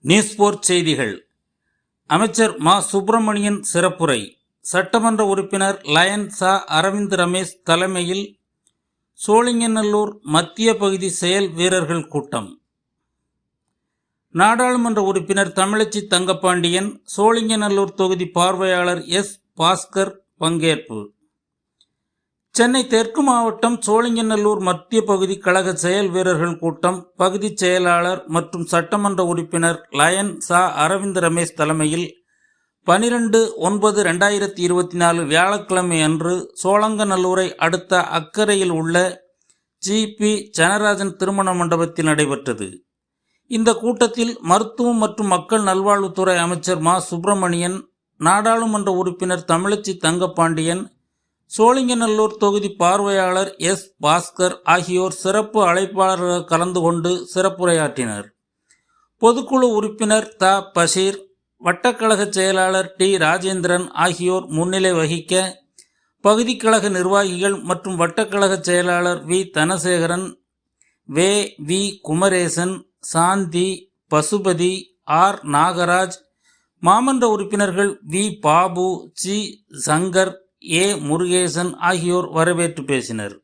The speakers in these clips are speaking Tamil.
நியூஸ் போர் செய்திகள். அமைச்சர் மா. சுப்பிரமணியன் சிறப்புரை. சட்டமன்ற உறுப்பினர் லயன் சா. அரவிந்த் ரமேஷ் தலைமையில் சோழிங்கநல்லூர் மத்திய பகுதி செயல் வீரர்கள் கூட்டம். நாடாளுமன்ற உறுப்பினர் தமிழச்சி தங்கப்பாண்டியன் சோழிங்கநல்லூர் தொகுதி பார்வையாளர் எஸ். பாஸ்கர் பங்கேற்பு. சென்னை தெற்கு மாவட்டம் சோழிங்கநல்லூர் மத்திய பகுதி கழக செயல் வீரர்கள் கூட்டம் பகுதி செயலாளர் மற்றும் சட்டமன்ற உறுப்பினர் லயன் சா. அரவிந்த் ரமேஷ் தலைமையில் பனிரெண்டு ஒன்பது ரெண்டாயிரத்தி இருபத்தி நாலு வியாழக்கிழமை அன்று சோழங்கநல்லூரை அடுத்த அக்கரையில் உள்ள ஜிபி ஜனராஜன் திருமண மண்டபத்தில் நடைபெற்றது. இந்த கூட்டத்தில் மருத்துவம் மற்றும் மக்கள் நல்வாழ்வுத்துறை அமைச்சர் மா. சுப்பிரமணியன் நாடாளுமன்ற உறுப்பினர் தமிழச்சி தங்கப்பாண்டியன் சோழிங்கநல்லூர் தொகுதி பார்வையாளர் எஸ். பாஸ்கர் ஆகியோர் சிறப்பு அழைப்பாளர்கள் கலந்து கொண்டு சிறப்புரையாற்றினர். பொதுக்குழு உறுப்பினர் த. பஷீர் வட்டக்கழக செயலாளர் டி. ராஜேந்திரன் ஆகியோர் முன்னிலை வகிக்க பகுதி கழக நிர்வாகிகள் மற்றும் வட்டக்கழக செயலாளர் வி. தனசேகரன் வே. வி. குமரேசன் சாந்தி பசுபதி ஆர். நாகராஜ் மாமன்ற உறுப்பினர்கள் V. Babu G Shankar A. Murugesan ஆகியோர் வரவேற்று பேசினர்.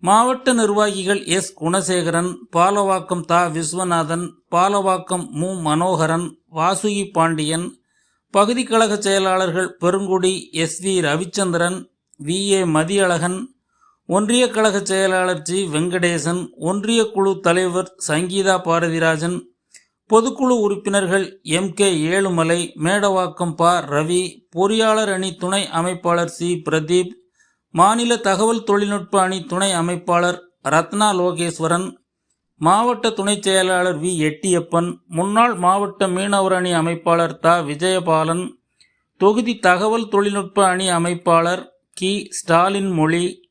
மாவட்ட நிர்வாகிகள் எஸ். குணசேகரன் பாலவாக்கம் தா. விஸ்வநாதன் பாலவாக்கம் மு. மனோகரன் வாசுகி பாண்டியன் பகுதி கழக செயலாளர்கள் Perungudi S. V. Ravichandran V. A. Mathiyazhagan ஒன்றிய கழக செயலாளர் ஜி. வெங்கடேசன் ஒன்றிய குழு தலைவர் சங்கீதா பாரதிராஜன் பொதுக்குழு உறுப்பினர்கள் எம் கே ஏழுமலை மேடவாக்கம் ப. ரவி பொறியாளர் அணி துணை அமைப்பாளர் சி. பிரதீப் மாநில தகவல் தொழில்நுட்ப அணி துணை அமைப்பாளர் ரத்னா லோகேஸ்வரன் மாவட்ட துணைச் செயலாளர் வி. எட்டியப்பன் முன்னாள் மாவட்ட மீனவர் அணி அமைப்பாளர் த. விஜயபாலன் தொகுதி தகவல் தொழில்நுட்ப அணி அமைப்பாளர் கி. ஸ்டாலின் மொழி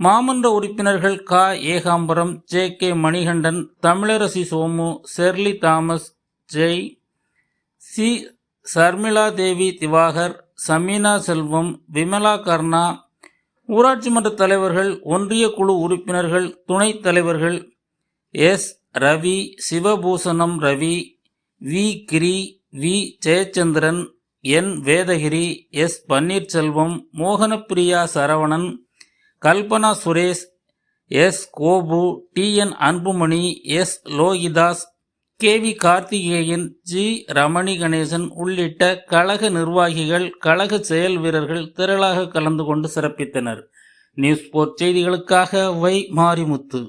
மாமன்ற உறுப்பினர்கள் க. Ekambaram J. K. Manikandan Tamilarasi Somu Shirley Thomas Jai C. Sharmila Devi Diwakar Sameena Selvam Vimala Karna ஊராட்சி மன்ற தலைவர்கள் ஒன்றிய குழு உறுப்பினர்கள் துணைத் தலைவர்கள் S. Ravi Sivapoosanam Ravi V. Giri V. Jayachandran N. Vedagiri S. Panneerselvam Mohanapriya Saravanan Kalpana Suresh S. Gopu D. N. Anbumani S. Lokidas K. V. Karthikeyan G. Ramani Ganesan உள்ளிட்ட கழக நிர்வாகிகள் கழக செயல் வீரர்கள் திரளாக கலந்து கொண்டு சிறப்பித்தனர். நியூஸ் போர்ட் செய்திகளுக்காக வை மாரிமுத்து.